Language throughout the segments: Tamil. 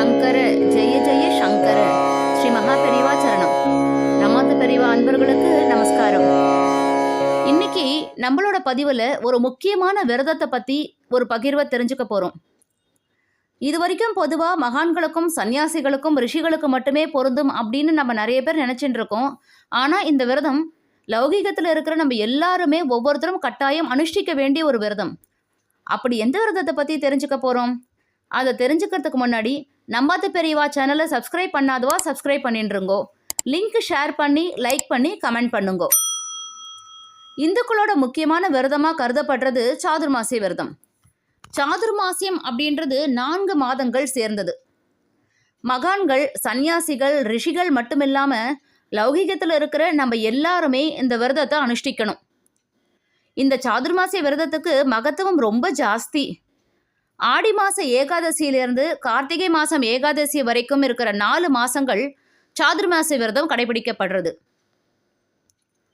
சங்கர ஜெய ஜெய சங்கர. ஸ்ரீ மகா பெரிவா சரணம். நமாத்து பெரிவா அன்பர்களுக்கு நமஸ்காரம். இன்னைக்கு நம்மளோட பதிவில் ஒரு முக்கியமான விரதத்தை பற்றி ஒரு பகிர்வை தெரிஞ்சுக்க போகிறோம் இது வரைக்கும் பொதுவாக மகான்களுக்கும் சன்னியாசிகளுக்கும் ரிஷிகளுக்கு மட்டுமே பொருந்தும் அப்படின்னு நம்ம நிறைய பேர் நினச்சிட்டு இருக்கோம். ஆனால் இந்த விரதம் லௌகீகத்தில் இருக்கிற நம்ம எல்லாருமே ஒவ்வொருத்தரும் கட்டாயம் அனுஷ்டிக்க வேண்டிய ஒரு விரதம். அப்படி எந்த விரதத்தை பற்றி தெரிஞ்சுக்க போகிறோம் அதை தெரிஞ்சுக்கிறதுக்கு முன்னாடி நம்பாத்த பெரியவா சேனலை சப்ஸ்கிரைப் பண்ணாதவா சப்ஸ்கிரைப் பண்ணிட்டுருங்கோ லிங்க் ஷேர் பண்ணி லைக் பண்ணி கமெண்ட் பண்ணுங்கோ. இந்துக்களோட முக்கியமான விரதமாக கருதப்படுறது சாதுர்மாசிய விரதம். சாதுர்மாசியம் அப்படின்றது நான்கு மாதங்கள் சேர்ந்தது. மகான்கள் சன்னியாசிகள் ரிஷிகள் மட்டுமில்லாமல் லௌகிகத்தில் இருக்கிற நம்ம எல்லாருமே இந்த விரதத்தை அனுஷ்டிக்கணும். இந்த சாதுர்மாசிய விரதத்துக்கு மகத்துவம் ரொம்ப ஜாஸ்தி. ஆடி மாச ஏகாதசியிலிருந்து கார்த்திகை மாசம் ஏகாதசி வரைக்கும் இருக்கிற நாலு மாசங்கள் சாதுர்மாச விரதம் கடைபிடிக்கப்படுறது.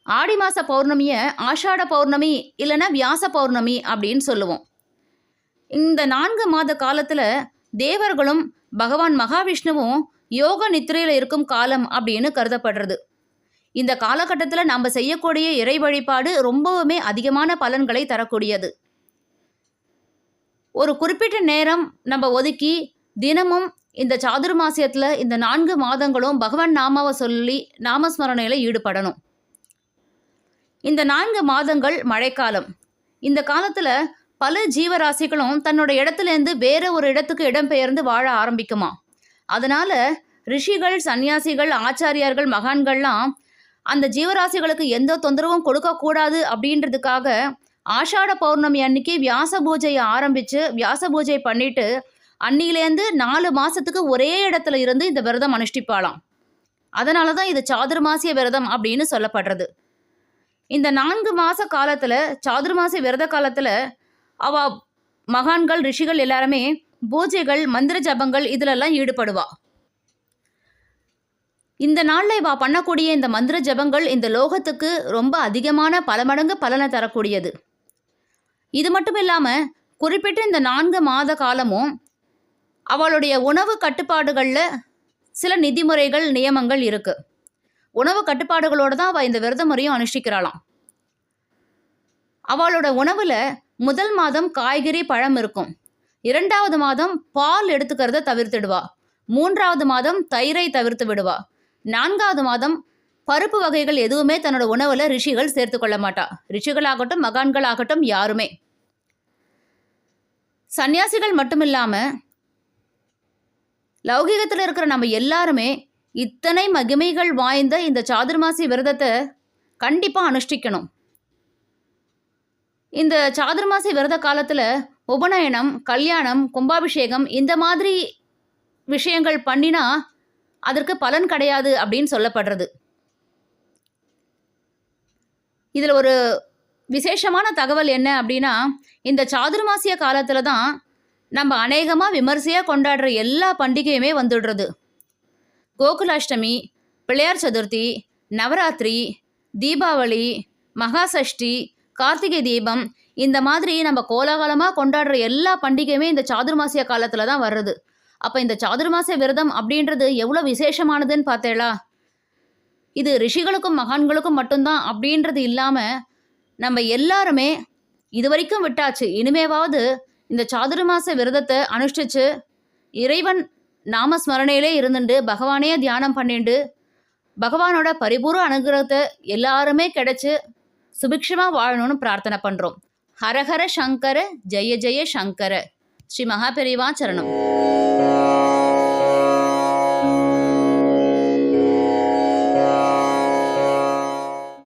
ஆடி மாச பௌர்ணமிய ஆஷாட பௌர்ணமி இல்லைன்னா வியாச பௌர்ணமி அப்படின்னு சொல்லுவோம். இந்த நான்கு மாத காலத்துல தேவர்களும் பகவான் மகாவிஷ்ணுவும் யோக நித்திரையில் இருக்கும் காலம் அப்படின்னு கருதப்படுறது. இந்த காலகட்டத்தில் நம்ம செய்யக்கூடிய இறை வழிபாடு ரொம்பவுமே அதிகமான பலன்களை தரக்கூடியது. ஒரு குறிப்பிட்ட நேரம் நம்ம ஒதுக்கி தினமும் இந்த சாதுர்மாசியத்தில் இந்த நான்கு மாதங்களும் பகவான் நாமாவை சொல்லி நாமஸ்மரணையில் ஈடுபடணும். இந்த நான்கு மாதங்கள் மழைக்காலம். இந்த காலத்தில் பல ஜீவராசிகளும் தன்னோட இடத்துலேருந்து வேற ஒரு இடத்துக்கு இடம்பெயர்ந்து வாழ ஆரம்பிக்குமா? அதனால ரிஷிகள் சன்னியாசிகள் ஆச்சாரியார்கள் மகான்கள்லாம் அந்த ஜீவராசிகளுக்கு எந்த தொந்தரவும் கொடுக்கக்கூடாது அப்படின்றதுக்காக ஆஷாட பௌர்ணமி அன்னைக்கு வியாச பூஜையை ஆரம்பித்து வியாச பூஜை பண்ணிட்டு அன்னிலேருந்து நாலு மாதத்துக்கு ஒரே இடத்துல இருந்து இந்த விரதம் அனுஷ்டிப்பாளாம். அதனால தான் இது சாதுர்மாசிய விரதம் அப்படின்னு சொல்லப்படுறது. இந்த நான்கு மாத காலத்தில் சாதுர்மாசி விரத காலத்தில் அவ மகான்கள் ரிஷிகள் எல்லாருமே பூஜைகள் மந்திர ஜபங்கள் இதிலெல்லாம் ஈடுபடுவா. இந்த நாளில் இவா பண்ணக்கூடிய இந்த மந்திர ஜபங்கள் இந்த லோகத்துக்கு ரொம்ப அதிகமான பல மடங்கு பலனை தரக்கூடியது. இது மட்டும் இல்லாமல் குறிப்பிட்ட இந்த நான்கு மாத காலமும் அவளுடைய உணவு கட்டுப்பாடுகளில் சில நிதிமுறைகள் நியமங்கள் இருக்கு. உணவு கட்டுப்பாடுகளோடு தான் அவள் இந்த விரத முறையும் அனுஷ்டிக்கிறாளாம். அவளோட உணவில் முதல் மாதம் காய்கறி பழம் இருக்கும். இரண்டாவது மாதம் பால் எடுத்துக்கிறத தவிர்த்துடுவா. மூன்றாவது மாதம் தயிரை தவிர்த்து விடுவா. நான்காவது மாதம் பருப்பு வகைகள் எதுவுமே தன்னோட உணவில் ரிஷிகள் சேர்த்து கொள்ள மாட்டா. ரிஷிகளாகட்டும் மகான்களாகட்டும் யாருமே. சன்னியாசிகள் மட்டும் இல்லாமல் லௌகிகத்தில் இருக்கிற நம்ம எல்லாருமே இத்தனை மகிமைகள் வாய்ந்த இந்த சாதுர்மாசி விரதத்தை கண்டிப்பாக அனுஷ்டிக்கணும். இந்த சாதுர்மாசி விரத காலத்தில் உபநயனம் கல்யாணம் கும்பாபிஷேகம் இந்த மாதிரி விஷயங்கள் பண்ணினா அதற்கு பலன் கிடையாது அப்படின்னு சொல்லப்படுறது. இதில் ஒரு விசேஷமான தகவல் என்ன அப்படின்னா இந்த சாதுர்மாசிய காலத்தில் தான் நம்ம அநேகமாக விமர்சையாக கொண்டாடுற எல்லா பண்டிகையுமே வந்துடுறது. கோகுலாஷ்டமி பிள்ளையார் சதுர்த்தி நவராத்திரி தீபாவளி மகாசஷ்டி கார்த்திகை தீபம் இந்த மாதிரி நம்ம கோலாகலமாக கொண்டாடுற எல்லா பண்டிகையுமே இந்த சாதுர்மாசிய காலத்தில் தான் வர்றது. அப்போ இந்த சாதுர்மாசிய விரதம் அப்படின்றது எவ்வளோ விசேஷமானதுன்னு பார்த்தேளா இது ரிஷிகளுக்கும் மகான்களுக்கும் மட்டும்தான் அப்படின்றது இல்லாமல் நம்ம எல்லாருமே இது வரைக்கும் விட்டாச்சு. இனிமேவாவது இந்த சாதுர்மாச விரதத்தை அனுஷ்டிச்சு இறைவன் நாமஸ்மரணையிலே இருந்துட்டு பகவானே தியானம் பண்ணிண்டு பகவானோட பரிபூர்வ அனுகிரகத்தை எல்லாருமே கிடைச்சி சுபிக்ஷமாக வாழணும்னு பிரார்த்தனை பண்ணுறோம் ஹரஹர சங்கர ஜெய ஜெய சங்கர. ஸ்ரீ மகாபெரிவா சரணம்.